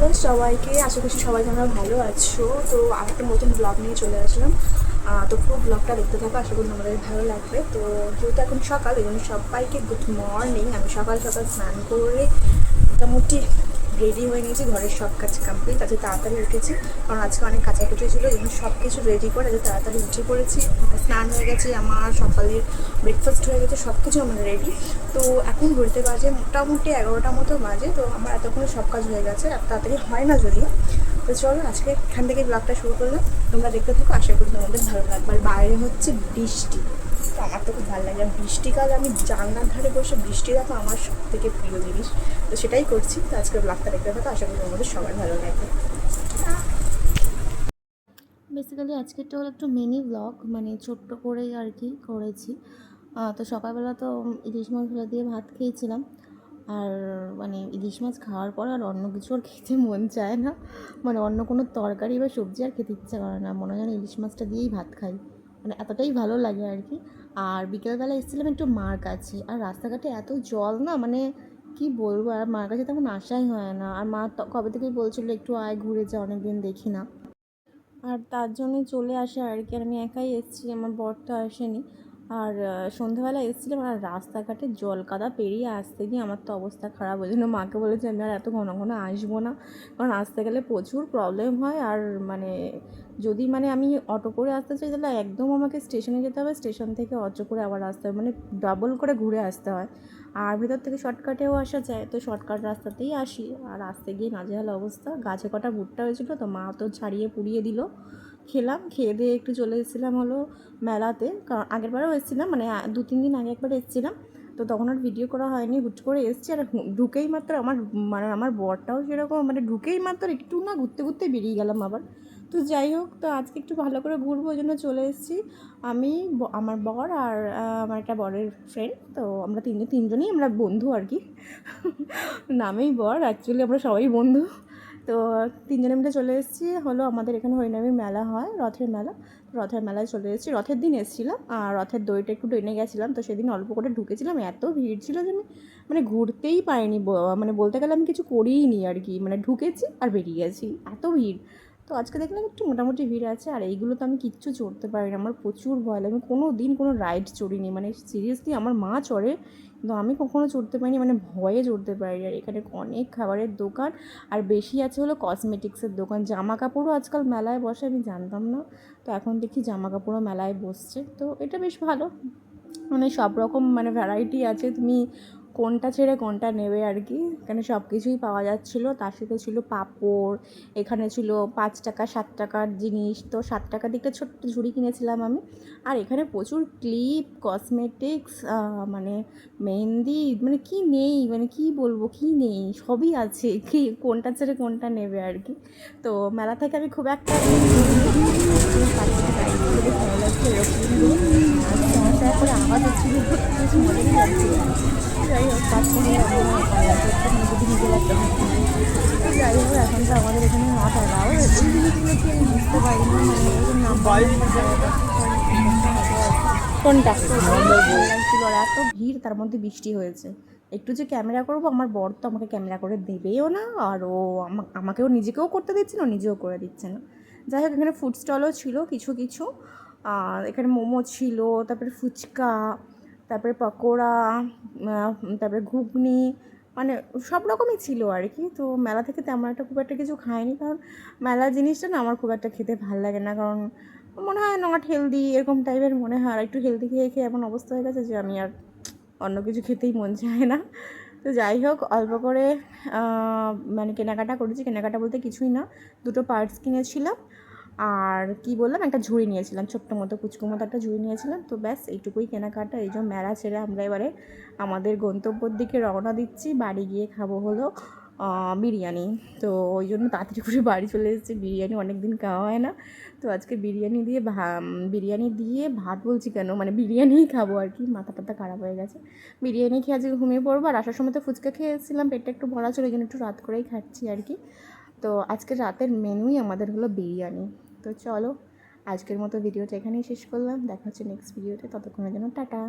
Hello সবাইকে, আশা করছি সবাই তোমরা ভালো আছো। তো আমি একটা নতুন ব্লগ নিয়ে চলে আসলাম। তো পুরো ব্লগটা দেখতে থাকো, আশা করি তোমাদের ভালো লাগবে। তো যেহেতু এখন সকাল এই জন্য সবাইকে গুড মর্নিং আমি সকাল সকাল স্নান করে মোটামুটি রেডি হয়ে নিয়েছি, ঘরের সব কাজ কমপ্লিট আজকে তাড়াতাড়ি উঠেছি। কারণ আজকে অনেক কাচাকুচি ছিল জন্য সব কিছু রেডি করে আজকে তাড়াতাড়ি উঠে পড়েছি। স্নান হয়ে গেছে, আমার সকালের ব্রেকফাস্ট হয়ে গেছে, সব কিছু আমার রেডি তো এখন ঘুরতে বাজে মোটামুটি এগারোটা মতো বাজে, তো আমার এতক্ষণে সব কাজ হয়ে গেছে, আর তাড়াতাড়ি হয় না যদিও। তো চলো, আজকে এখান থেকে ব্লগটা শুরু করলাম। তোমরা দেখতে থাকো, আশা করি তোমাদের ভালো লাগবে। আর বাইরে হচ্ছে বৃষ্টি। তো আমার তো খুব ভালো লাগে। আর বৃষ্টিকাল, আমি জানলার ধারে বসে বৃষ্টি দেখা আমার সব থেকে প্রিয় জিনিস। তো সেটাই করছি। তো আজকে ব্লগটা দেখতে থাকো, আশা করি তোমাদের সবার ভালো লাগবে। বেসিক্যালি আজকেরটা হলো একটু মিনি ব্লগ মানে ছোট্ট করেই আর কি করেছি। তো সকালবেলা তো ইলিশ মাছ ভাজা দিয়ে ভাত খেয়েছিলাম। আর মানে ইলিশ মাছ খাওয়ার পর আর অন্য কিছু আর খেতে মন চায় না। মানে অন্য কোনো তরকারি বা সবজি আর খেতে ইচ্ছা করে না। মনে হয় ইলিশ মাছটা দিয়েই ভাত খাই। মানে এতটাই ভালো লাগে আর কি আর বিকেলবেলা এসেছিলাম একটু মার কাছে। আর রাস্তাঘাটে এত জল না মানে কি বলব, আর মার কাছে তেমন আশাই হয় না। আর মা কবে থেকেই বলছিল, একটু আয়, ঘুরে যা, অনেকদিন দেখি না। আর তার জন্যই চলে আসে আর কি। আমি একাই এসেছি, আমার বর তো আসেনি। আর আহ, সন্ধ্যাবেলা এসেছিলাম আর রাস্তাঘাটে জল কাদা পেরিয়ে আসতে গিয়ে আমার তো অবস্থা খারাপ ওই জন্য মাকে বলেছি আমি আর এত ঘন ঘন আসব না। কারণ আসতে গেলে প্রচুর প্রবলেম হয় আর মানে যদি মানে আমি অটো করে আসতে চাই তাহলে একদম আমাকে স্টেশনে যেতে হবে। স্টেশন থেকে অটো করে আবার আসতে হবে মানে ডাবল করে ঘুরে আসতে হয়। আর ভেতর থেকে শর্টকাটেও আসা যায়। তো শর্টকাট রাস্তাতেই আসি। আর আসতে গিয়ে নাজেহাল অবস্থা। গাছে কটা ভুট্টা হয়েছিল তো মা তো ছাড়িয়ে পুড়িয়ে দিল। খেলাম, খেয়ে দিয়ে একটু চলে এসেছিলাম হলো মেলাতে। কারণ আগের বারেও এসেছিলাম মানে দু, তিন দিন আগে একবার এসেছিলাম। তো তখন আর ভিডিও করা হয়নি, হুট করে এসেছি। আর ঢুকেই মাত্র আমার মানে আমার বরটাও সেরকম মানে ঢুকেই মাত্র একটু না ঘুরতে ঘুরতে বেরিয়ে গেলাম আবার। তো যাই হোক, তো আজকে একটু ভালো করে ঘুরবো, ওই জন্য চলে এসেছি। আমি আমার বর আর আমার একটা বরের ফ্রেন্ড তো আমরা তিনজন, তিনজনই আমরা বন্ধু আর কি। নামেই বর অ্যাকচুয়ালি আমরা সবাই বন্ধু। তো তিনজনে মিলে চলে এসেছি। হলো আমাদের এখানে হরিনামের মেলা হয়, রথের মেলা। রথের মেলায় চলে এসেছি। রথের দিন এসেছিলাম আর রথের দইটা একটু টেনে গেছিলাম। তো সেদিন অল্প করে ঢুকেছিলাম। এত ভিড় ছিল যে আমি মানে ঘুরতেই পাইনি মানে বলতে গেলে আমি কিছু করিই নি আর কি। মানে ঢুকেছি আর বেরিয়ে গেছি। এত ভিড়। তো আজকে দেখলাম একটু মোটামুটি ভিড় আছে, আর এইগুলো তো আমি কিচ্ছু চড়তে পারি না। আমার প্রচুর ভয় লাগে। আমি কোনো দিন কোনো রাইড চড়িনি। মানে সিরিয়াসলি আমার মা চড়ে, কিন্তু আমি কখনো চড়তে পারিনি। মানে ভয়ে চড়তে পারি আর এখানে অনেক খাবারের দোকান, আর বেশি আছে হলো কসমেটিক্সের দোকান। জামা কাপড়ও আজকাল মেলায় বসে, আমি জানতাম না। তো এখন দেখি জামা কাপড়ও মেলায় বসছে। তো এটা বেশ ভালো। মানে সব রকম মানে ভ্যারাইটি আছে। তুমি কোনটা ছেড়ে কোনটা নেবে আর কি। এখানে সব কিছুই পাওয়া যাচ্ছিল। তার সাথে ছিল পাঁপড়, এখানে ছিল পাঁচ টাকা, সাত টাকার জিনিস। তো সাত টাকার দিকটা ছোট্ট ঝুড়ি কিনেছিলাম আমি। আর এখানে প্রচুর ক্লিপ কসমেটিক্স মানে মেহেন্দি মানে কি নেই? মানে কি বলব, কি নেই? সবই আছে। কি, কোনটা ছেড়ে কোনটা নেবে আর কি। তো মেলা থেকে আমি খুব একটা যাই হোক যাই হোক এখন আমাদের এখানে বুঝতে পারি না এত ভিড়, তার মধ্যে বৃষ্টি হয়েছে। একটু যে ক্যামেরা করব, আমার বর তো আমাকে ক্যামেরা করে দেবেও না, আর ও আমা- আমাকেও নিজেকেও করতে দিচ্ছে না, নিজেও করে দিচ্ছে না। যাই হোক, এখানে ফুড স্টলও ছিল, কিছু কিছু। আর এখানে মোমো ছিল, তারপরে ফুচকা তারপরে পকোড়া তারপরে ঘুগনি মানে সব রকমই ছিল আর কি। তো মেলা থেকে তেমন একটা খুব একটা কিছু খাইনি কারণ মেলার জিনিসটা না আমার খুব একটা খেতে ভালো লাগে না। কারণ মনে হয় নট হেলদি এরকম টাইপের মনে হয়। আর একটু হেলদি খেয়ে খেয়ে এমন অবস্থা হয়ে গেছে যে আমি আর অন্য কিছু খেতেই মন চায় না। তো যাই হোক, অল্প করে মানে কেনাকাটা করেছি। কেনাকাটা বলতে কিছুই না, দুটো পার্টস কিনেছিলাম। আর কি বললাম? একটা ঝুড়ি নিয়েছিলাম, ছোট্ট মতো কুচকো মতো একটা ঝুড়ি নিয়েছিলাম। তো ব্যাস, এইটুকুই কেনাকাটা। এই জন্য মেলা ছেড়ে আমরা এবারে আমাদের গন্তব্যর দিকে রওনা দিচ্ছি। বাড়ি গিয়ে খাব হলো বিরিয়ানি। তো ওই জন্য তাড়াতাড়ি করে বাড়ি চলে এসেছি। বিরিয়ানি অনেক দিন খাওয়া হয় না। তো আজকে বিরিয়ানি দিয়ে ভা- বিরিয়ানি দিয়ে ভাত বলছি কেন? মানে বিরিয়ানিই খাব আর কি। মাথা টাথা খারাপ হয়ে গেছে। বিরিয়ানি খেয়ে আজকে ঘুমিয়ে পড়ব। আর আসার সময় তো ফুচকা খেয়েছিলাম। পেটটা একটু ভরা ছিল ওই জন্য একটু রাত করেই খাচ্ছি আর কি। তো আজকে রাতের মেনুই আমাদের হলো বিরিয়ানি। তো চলো, আজকের মতো ভিডিওটা এখানেই শেষ করলাম। দেখা হচ্ছে নেক্সট ভিডিওতে ততক্ষণের জন্য টাটা।